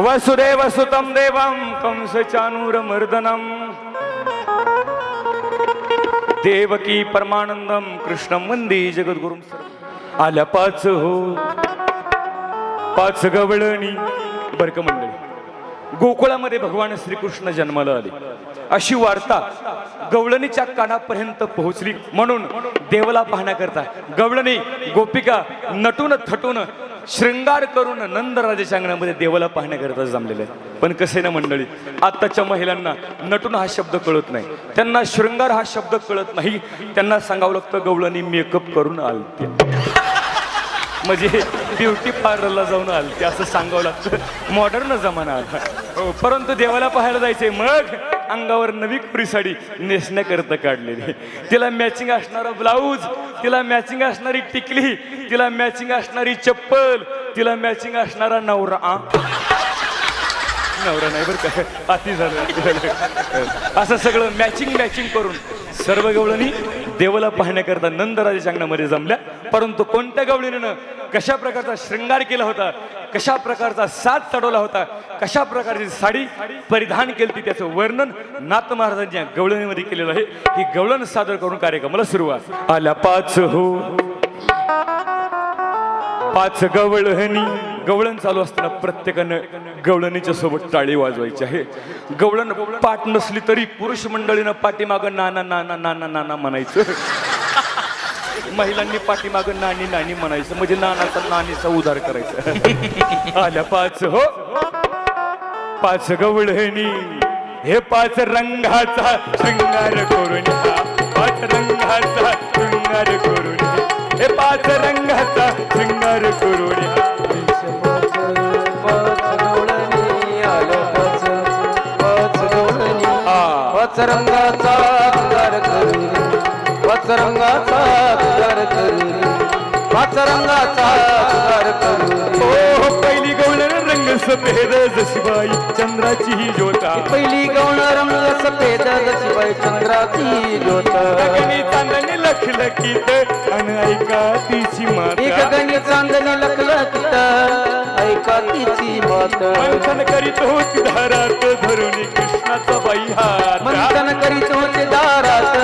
वसुदेव सुतम देवम कंस चानूर मर्दनम देवकी परमानंदम कृष्ण मंदी जगद्गुरु आल्या पाच हो। पाच गवळणी। बरक मंडळी गोकुळामध्ये भगवान श्रीकृष्ण जन्माला आले. अशी वार्ता गवळणीच्या कानापर्यंत पोहोचली. म्हणून देवला पाहण्याकरता गवळणी गोपिका नटून थटून शृंगार करून नंदराजाच्या अंगणामध्ये देवाला पाहण्याकरिता जमलेले आहे. पण कसे ना मंडळी आत्ताच्या महिलांना नटून हा शब्द कळत नाही. त्यांना शृंगार हा शब्द कळत नाही. त्यांना सांगावं लागतं गवळणी मेकअप करून आलते. म्हणजे ब्युटी पार्लरला जाऊन आलते असं सांगावं लागतं. मॉडर्न जमाना. आला परंतु देवाला पाहायला जायचंय. मग? अंगावर नवी कुरी साडी नेसण्याकरता काढलेली. तिला मॅचिंग असणारा ब्लाऊज तिला मॅचिंग असणारी टिकली तिला मॅचिंग असणारी चप्पल तिला मॅचिंग असणारा नवरा. आ? नवरा नाही बरं का? झालं अति झालं. असं सगळं मॅचिंग मॅचिंग करून. सर्व गवळणी देवाला पाहण्याकरता नंदराजाच्या अंगणामध्ये जमल्या. परंतु कोणत्या गवळीनं कशा प्रकारचा शृंगार केला होता कशा प्रकारचा साथ चढवला होता कशा प्रकारची साडी परिधान केली होती त्याचं वर्णन नाथ महाराजांच्या गवळणीमध्ये केलेलं आहे. ही गवळण सादर करून कार्यक्रमाला सुरुवात. आल्या पाच हो. पाच गवळणी. गवळण चालू असताना प्रत्येकानं गवळणीच्या सोबत टाळी वाजवायची आहे. गवळण पाठ नसली तरी पुरुष मंडळीनं पाठीमागं नाना नाना नाना नाना म्हणायचं. महिलांनी पाठीमागं नानी नानी म्हणायचं. म्हणजे नानाचा नानीचा उधार करायचा. आल्या पाच हो. पाच गवळणी हे पाच रंगाचा शृंगार करून पाच रंगाचा शृंगार करून हे. पाच रंगाचा शृंगार करून हा. हा. करी तुगार करून करी तुगार करून करी सफेद जशी बाई चंद्राची ही ज्योता. पहिली गौण रंग सफेद जशी बाई चंद्राची ज्योत. गगनी चांदणी लखलखीत अन ऐका तिची माता. गणी चांदणी लखलखित ऐका तिची मात. मंथन करीत होती धारात धरून कृष्णाचा बाई हात. मंथन करीत होते दारात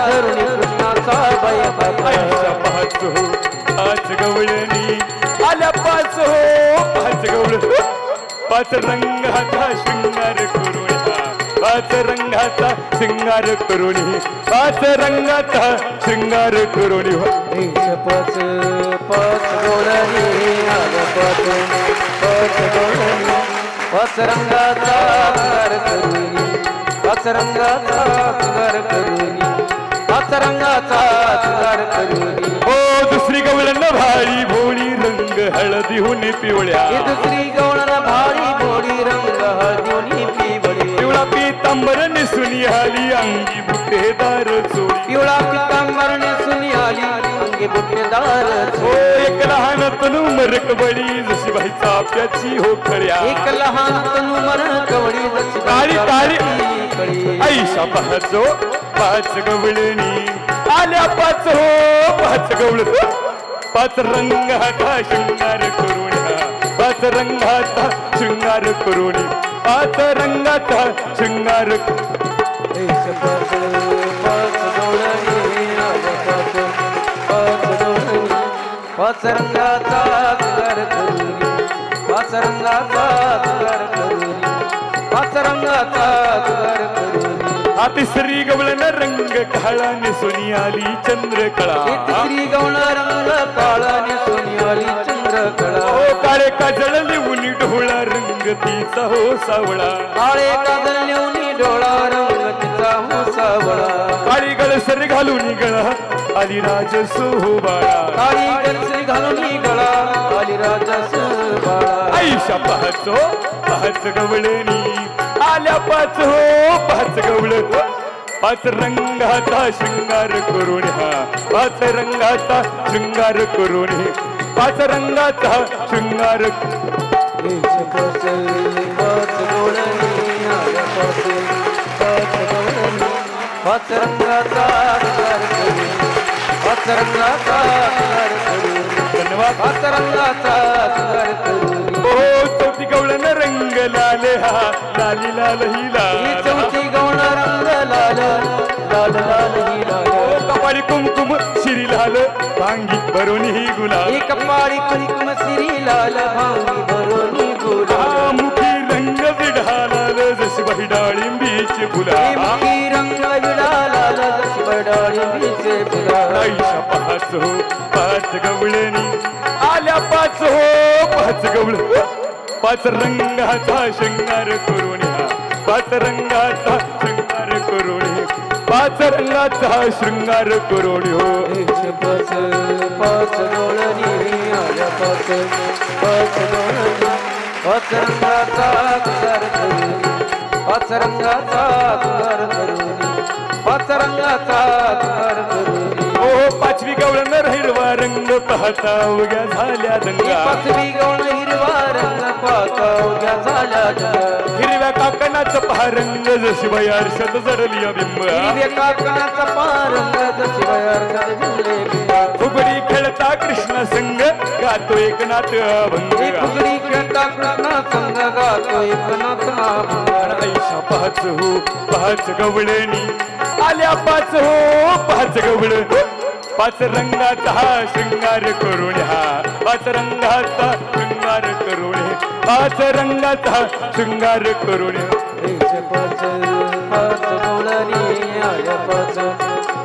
पाच रंगाचा शृंगार करून हा. पाच रंगाचा शृंगार करून पाच रंगाचा शृंगार करून हो. पाच पाच आग पाच पाच गोळणी पाच रंगाचा सुगार करुनी पाच रंगाचा करुनी पाच रंगाचा करुनी ओ दुसरी गवळण भारी भोळी रंग हळदीहून पिवळ्या ही दुसरी अंगी बुटेदार चोळी पिवळा पितांबर नेसून आली अंगी बुट्टेदार ओ एक लहान तनु मरक बळी जशी बाई चाप्याची हो खऱ्या एक लहान तनु मन कवडी जशी तारी. कळी ऐशा पाहतो पाच गवळणी. आल्या पाच हो पाच गवळ. पाच रंगाचा शृंगार करून हा. पाच रंगाचा शृंगार करून पाच रंगाचा शृंगार पाच रंगाचा तुगार करुनी पाच रंगाचा तुगार करुनी पाच रंगाचा तिसरी गवळण रंग काळा निसुनी आली चंद्रकळा तिसरी गवळण रंग काळा नेसून आली चंद्रकळा हो काळे काजळ लिहून ढोळा रंग तिचा हो सावळा काळे काजळ लिहून डोळा रंग तिचा मुसावळा काळी गळसर घालून गळा आली राज सोबाळा. काळी गलसरी घालून गळा आली राजास बाळा आईशा पाहतो पाच गवळणी. आल्या पाच हो पाच गवळ पाच रंगाचा शृंगार करून हा. पाच रंगाचा शृंगार करून पाच रंगाचा शृंगार पाच रंगाचा पाच रंगाचा पाच चौथी गवळ गवळण रंग लाल हा लाली लाल ही लाल चौथी गौण रंग लाल लाल लाल ही लाल. कपाळी कुमकुम शिरी लाल भांगी भरून ही गुलाल. कपाळी कुंकुम श्री लाल भांगी पाच हो पाच गवळणी आल्या पाच हो पाच गवळ पाच रंगाचा शृंगार करून पाच रंगाचा शृंगार करून पाच रंगाचा शृंगार करून हो पाच पाच डोळणी आल्या पाच पाच डोळणी पाच रंगाचा कुंगार करून पाच रंगाचा करून पाच रंगाचा पाहता उग्या झाल्या दंगा पाचवी गौण हिरवा रंग पाहता उद्या झाल्या. हिरव्या काकणाचं पहा रंग जशी आरशात जडली बिंब हिरव्या काकणाचा पारंग जशी वयार झुले. फुगडी खेळता कृष्ण संग गातो एकनाथ अभंग फुगडी खेळता कृष्ण संग गातो एकनाथ नाम. ऐशा पाच हो पाच गवळणी आल्या पाच हो पाच गवळ पाच रंगाचा हा शृंगार करून हा पाच रंगाचा शृंगार करून पाच रंगाचा हा शृंगार करून पाच पाच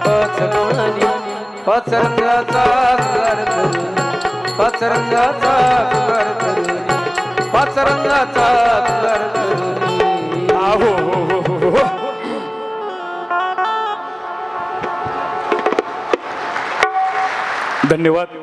पाच पाच रंगाचा पाच रंगाचा पाच रंगाचा धन्यवाद.